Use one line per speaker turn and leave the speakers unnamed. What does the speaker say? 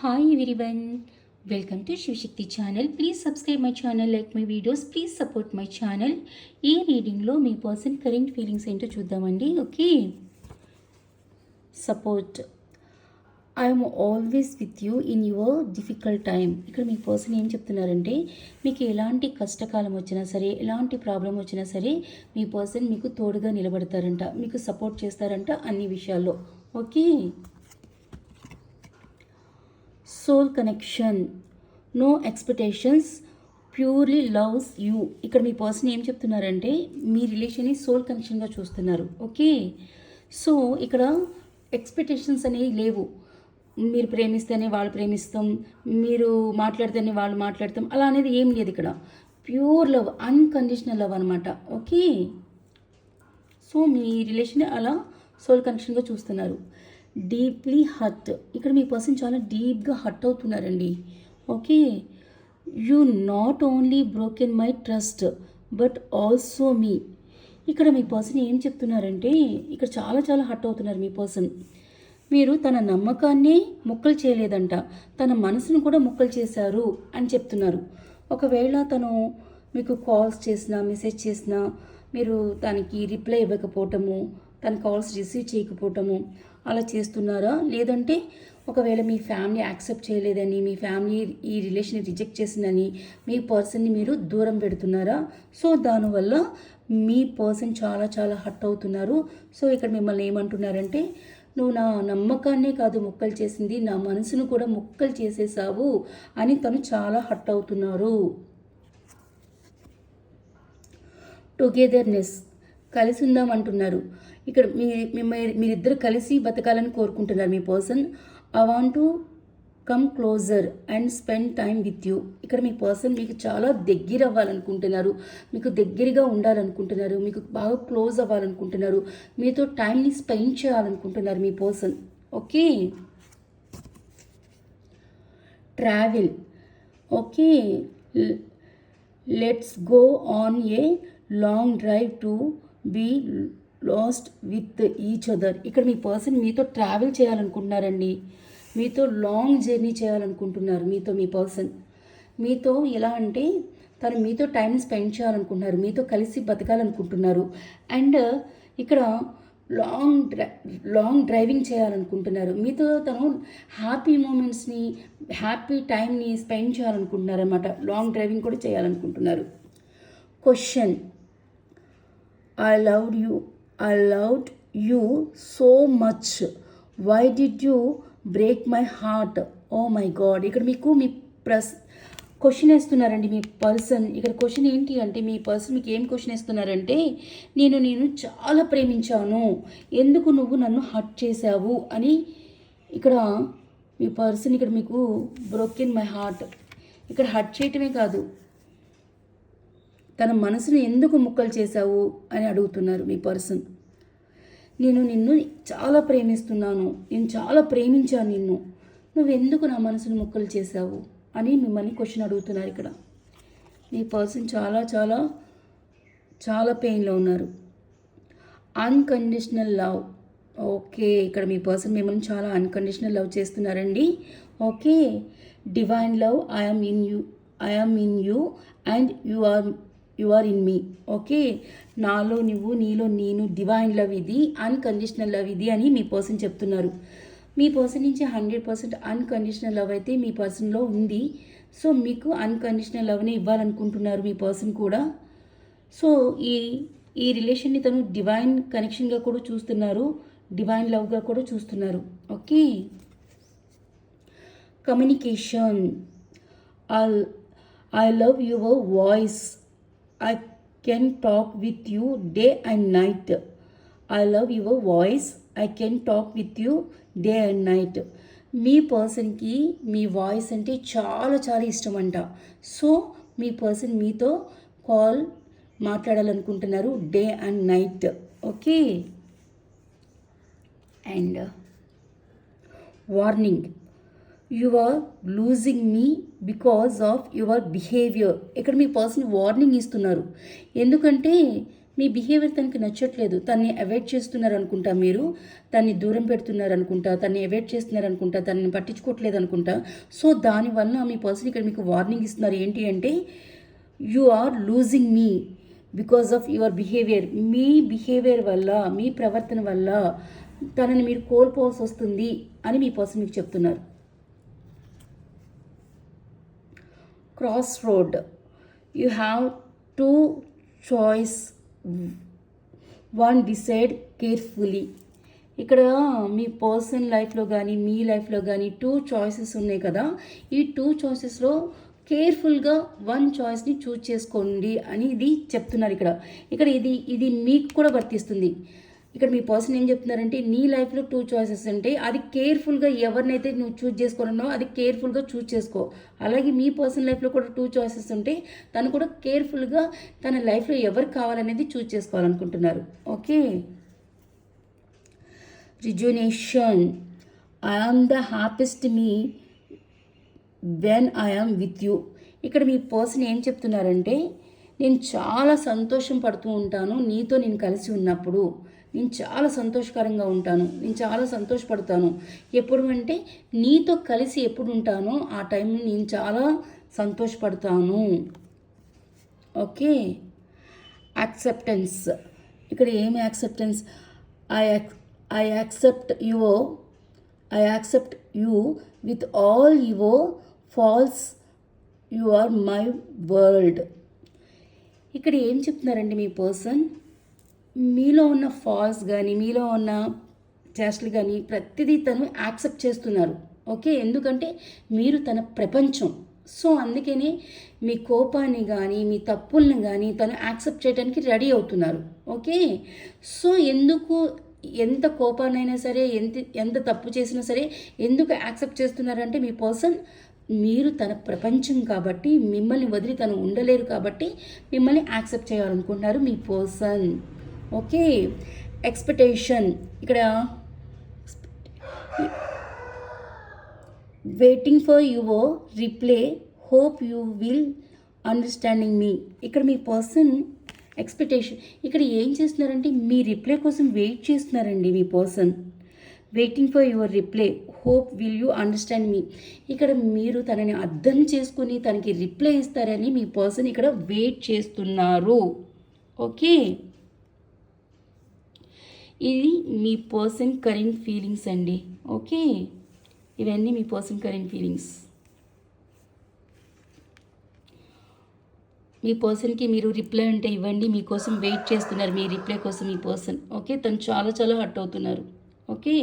Hi everyone, welcome to Shivashakti channel please subscribe my channel like my videos please support my channel ఈ రీడింగ్లో మీ person current feelings ఏంటో చూద్దామండి. Okay support I'm always with you in your difficult time ఇక్కడ మీ person ఏం చెప్తున్నారంటే మీకు ఎలాంటి కష్టకాలం వచ్చినా సరే ఎలాంటి ప్రాబ్లం వచ్చినా సరే మీ పర్సన్ మీకు తోడుగా నిలబడతారంట మీకు సపోర్ట్ చేస్తారంట అన్ని విషయాల్లో. Okay soul connection no expectations purely loves you ఇక్కడ మీ పర్సన్ ఏం చెప్తున్నారంటే మీ రిలేషన్ని సోల్ కనెక్షన్గా చూస్తున్నారు. ఓకే? సో ఇక్కడ ఎక్స్పెక్టేషన్స్ అనేవి లేవు. మీరు ప్రేమిస్తేనే వాళ్ళు ప్రేమిస్తాం మీరు మాట్లాడితేనే వాళ్ళు మాట్లాడతాం అలా అనేది ఏం లేదు ఇక్కడ. ప్యూర్ లవ్ అన్కండిషనల్ లవ్ అనమాట ఓకే? సో మీ రిలేషన్ అలా సోల్ కనెక్షన్గా చూస్తున్నారు. Deeply hurt. ఇక్కడ మీ పర్సన్ చాలా డీప్గా hurt అవుతున్నారండి. Okay? You not only broken my trust but also me. ఇక్కడ మీ పర్సన్ ఏం చెప్తున్నారంటే ఇక్కడ చాలా చాలా హర్ట్ అవుతున్నారు మీ పర్సన్. మీరు తన నమ్మకాన్ని ముక్కలు చేయలేదంట. తన మనసును కూడా ముక్కలు చేశారు అని చెప్తున్నారు. ఒకవేళ తను మీకు కాల్స్ చేసినా మెసేజ్ చేసినా మీరు దానికి రిప్లై ఇవ్వకపోవటము తన కాల్స్ రిసీవ్ చేయకపోవటము అలా చేస్తున్నారా? లేదంటే ఒకవేళ మీ ఫ్యామిలీ యాక్సెప్ట్ చేయలేదని మీ ఫ్యామిలీ ఈ రిలేషన్ రిజెక్ట్ చేసిందని మీ పర్సన్ని మీరు దూరం పెడుతున్నారా? సో దానివల్ల మీ పర్సన్ చాలా చాలా హట్ అవుతున్నారు. సో ఇక్కడ మిమ్మల్ని ఏమంటున్నారంటే నువ్వు నా నమ్మకాన్నే కాదు ముక్కలు చేసింది నా మనసును కూడా ముక్కలు చేసేసావు అని తను చాలా హట్ అవుతున్నారు. టుగెదర్నెస్. కలిసి ఉందాం అంటున్నారు. ఇక్కడ మీ మీరిద్దరు కలిసి బతకాలని కోరుకుంటున్నారు మీ person. I want to come closer and spend time with you. ఇక్కడ మీ పర్సన్ మీకు చాలా దగ్గర అవ్వాలనుకుంటున్నారు. మీకు దగ్గరగా ఉండాలనుకుంటున్నారు. మీకు బాగా క్లోజ్ అవ్వాలనుకుంటున్నారు. మీతో టైంని స్పెండ్ చేయాలనుకుంటున్నారు మీ person. Okay? Travel. Okay? Let's go on a long drive to be lost with each other ఇక్కడ మీ పర్సన్ మీతో ట్రావెల్ చేయాలనుకుంటున్నారండి. మీతో లాంగ్ జర్నీ చేయాలనుకుంటున్నారు మీతో మీ పర్సన్ మీతో ఎలా అంటే తను మీతో టైం స్పెండ్ చేయాలనుకుంటున్నారు మీతో కలిసి బతకాలనుకుంటున్నారు. అండ్ ఇక్కడ లాంగ్ డ్రై లాంగ్ డ్రైవింగ్ చేయాలనుకుంటున్నారు. మీతో తను హ్యాపీ మూమెంట్స్ని హ్యాపీ టైంని స్పెండ్ చేయాలనుకుంటున్నారు అనమాట లాంగ్ డ్రైవింగ్ కూడా చేయాలనుకుంటున్నారు. Question I loved you I loved you so much why did you break my heart oh my God ఇక్కడ మీకు మీ ప్రస్ క్వశ్చన్ వేస్తున్నారండి మీ పర్సన్ ఇక్కడ క్వశ్చన్ ఏంటి అంటే మీ పర్సన్ మీకు ఏం క్వశ్చన్ వేస్తున్నారంటే నేను నేను చాలా ప్రేమించాను. ఎందుకు నువ్వు నన్ను హర్ట్ చేశావు అని ఇక్కడ మీ పర్సన్ ఇక్కడ మీకు బ్రోకెన్ మై హార్ట్ ఇక్కడ హర్ట్ చేయటమే కాదు. తన మనసును ఎందుకు ముక్కలు చేశావు అని అడుగుతున్నారు మీ పర్సన్. నేను నిన్ను చాలా ప్రేమిస్తున్నాను. నేను చాలా ప్రేమించాను నిన్ను. నువ్వు ఎందుకు నా మనసును ముక్కలు చేశావు అని మిమ్మల్ని క్వశ్చన్ అడుగుతున్నారు ఇక్కడ. మీ పర్సన్ చాలా చాలా చాలా పెయిన్లో ఉన్నారు. అన్కండిషనల్ లవ్ ఓకే ఇక్కడ మీ పర్సన్ మిమ్మల్ని చాలా అన్కండిషనల్ లవ్ చేస్తున్నారండి. Okay divine love I'm in you I'm in you and you are you are in me okay నాలో నువ్వు నీలో నేను డివైన్ లవ్ ఇది అన్కండిషనల్ లవ్ ఇది అని మీ పర్సన్ చెప్తున్నారు. మీ పర్సన్ నుంచి హండ్రెడ్ పర్సెంట్ అన్కండిషనల్ లవ్ అయితే మీ పర్సన్లో ఉంది. సో మీకు అన్కండిషనల్ లవ్ని ఇవ్వాలనుకుంటున్నారు మీ పర్సన్ కూడా. సో ఈ ఈ రిలేషన్ని తను డివైన్ కనెక్షన్గా కూడా చూస్తున్నారు. డివైన్ లవ్గా కూడా చూస్తున్నారు. Okay communication I I love your voice I can talk with you day and night I love your voice I can talk with you day and night మీ పర్సన్కి మీ వాయిస్ అంటే చాలా చాలా ఇష్టం అంట సో మీ పర్సన్ మీతో call మాట్లాడాలనుకుంటున్నారు day and night okay and warning you are losing me because of your behaviour ఇక్కడ మీ పర్సన్ వార్నింగ్ ఇస్తున్నారు. ఎందుకంటే మీ బిహేవియర్ తనకి నచ్చట్లేదు. తన్ని అవాయిడ్ చేస్తున్నారు అనుకుంటా మీరు. తన్ని దూరం పెడుతున్నారు అనుకుంటా తన్ని అవాయిడ్ చేస్తున్నారు అనుకుంటా తనని పట్టించుకోవట్లేదు అనుకుంటా సో దానివల్ల మీ పర్సన్ ఇక్కడ మీకు వార్నింగ్ ఇస్తున్నారు. ఏంటి అంటే you are losing me because of your behaviour me behaviour వల్ల మీ ప్రవర్తన వల్ల తనని మీరు కోల్పోవాల్సి వస్తుంది అని మీ పర్సన్ మీకు చెప్తున్నారు. Cross road you have two choice one decide carefully ఇక్కడ మీ పర్సన్ లైఫ్లో కానీ మీ లైఫ్లో కానీ టూ చాయిసెస్ ఉన్నాయి కదా. ఈ టూ చాయిసెస్లో కేర్ఫుల్గా వన్ చాయిస్ని చూజ్ చేసుకోండి అని ఇది చెప్తున్నారు ఇక్కడ. ఇక్కడ ఇది ఇది మీకు కూడా వర్తిస్తుంది. ఇక్కడ మీ పర్సన్ ఏం చెప్తున్నారంటే నీ లైఫ్లో టూ చాయిసెస్ ఉంటాయి అది కేర్ఫుల్గా ఎవరినైతే నువ్వు చూజ్ చేసుకోవాలన్నో అది కేర్ఫుల్గా చూజ్ చేసుకో. అలాగే మీ పర్సన్ లైఫ్లో కూడా టూ చాయిసెస్ ఉంటాయి తను కూడా కేర్ఫుల్గా తన లైఫ్లో ఎవరు కావాలనేది choose చేసుకోవాలనుకుంటున్నారు. Okay? Rejuvenation I am the happiest me when I with you. ఇక్కడ మీ పర్సన్ ఏం చెప్తున్నారంటే నేను చాలా సంతోషం పడుతూ ఉంటాను నీతో నేను కలిసి ఉన్నప్పుడు. నేను చాలా సంతోషకరంగా ఉంటాను. నేను చాలా సంతోషపడతాను. ఎప్పుడు అంటే నీతో కలిసి ఎప్పుడు ఉంటానో ఆ టైంలో నేను చాలా సంతోషపడతాను. ఓకే? యాక్సెప్టెన్స్. ఇక్కడ ఏమి acceptance? I I accept your I accept you with all your faults you are my world. ఇక్కడ ఏం చెప్తున్నారండి మీ పర్సన్? మీలో ఉన్న ఫాల్స్ కానీ మీలో ఉన్న చేష్టలు కానీ ప్రతిదీ తను యాక్సెప్ట్ చేస్తున్నారు. ఓకే? ఎందుకంటే మీరు తన ప్రపంచం. సో అందుకనే మీ కోపాన్ని కానీ మీ తప్పుల్ని కానీ తను యాక్సెప్ట్ చేయడానికి రెడీ అవుతున్నారు. ఓకే? సో ఎందుకు ఎంత కోపాన్నైనా సరే ఎంత ఎంత తప్పు చేసినా సరే ఎందుకు యాక్సెప్ట్ చేస్తున్నారంటే మీ పర్సన్ మీరు తన ప్రపంచం కాబట్టి మిమ్మల్ని వదిలి తను ఉండలేరు కాబట్టి మిమ్మల్ని యాక్సెప్ట్ చేయాలనుకుంటున్నారు మీ పర్సన్. ఓకే. ఎక్స్పెక్టేషన్ ఇక్కడ waiting for your reply hope you will understanding me ఇక్కడ మీ పర్సన్ ఎక్స్పెక్టేషన్ ఇక్కడ ఏం చేస్తున్నారంటే మీ రిప్లై కోసం వెయిట్ చేస్తున్నారండి మీ person waiting for your reply hope will you understand me ఇక్కడ మీరు తనని అర్థం చేసుకుని తనకి రిప్లై ఇస్తారని మీ పర్సన్ ఇక్కడ వెయిట్ చేస్తున్నారు. ఓకే ఇది మీ పర్సన్ కరెంట్ ఫీలింగ్స్ అండి. ఓకే ఇవన్నీ మీ పర్సన్ కరెంట్ ఫీలింగ్స్ మీ పర్సన్కి మీరు రిప్లై ఉంటే ఇవ్వండి మీకోసం వెయిట్ చేస్తున్నారు మీ రిప్లై కోసం మీ పర్సన్ ఓకే తను చాలా చాలా హర్ట్ అవుతున్నారు. ఓకే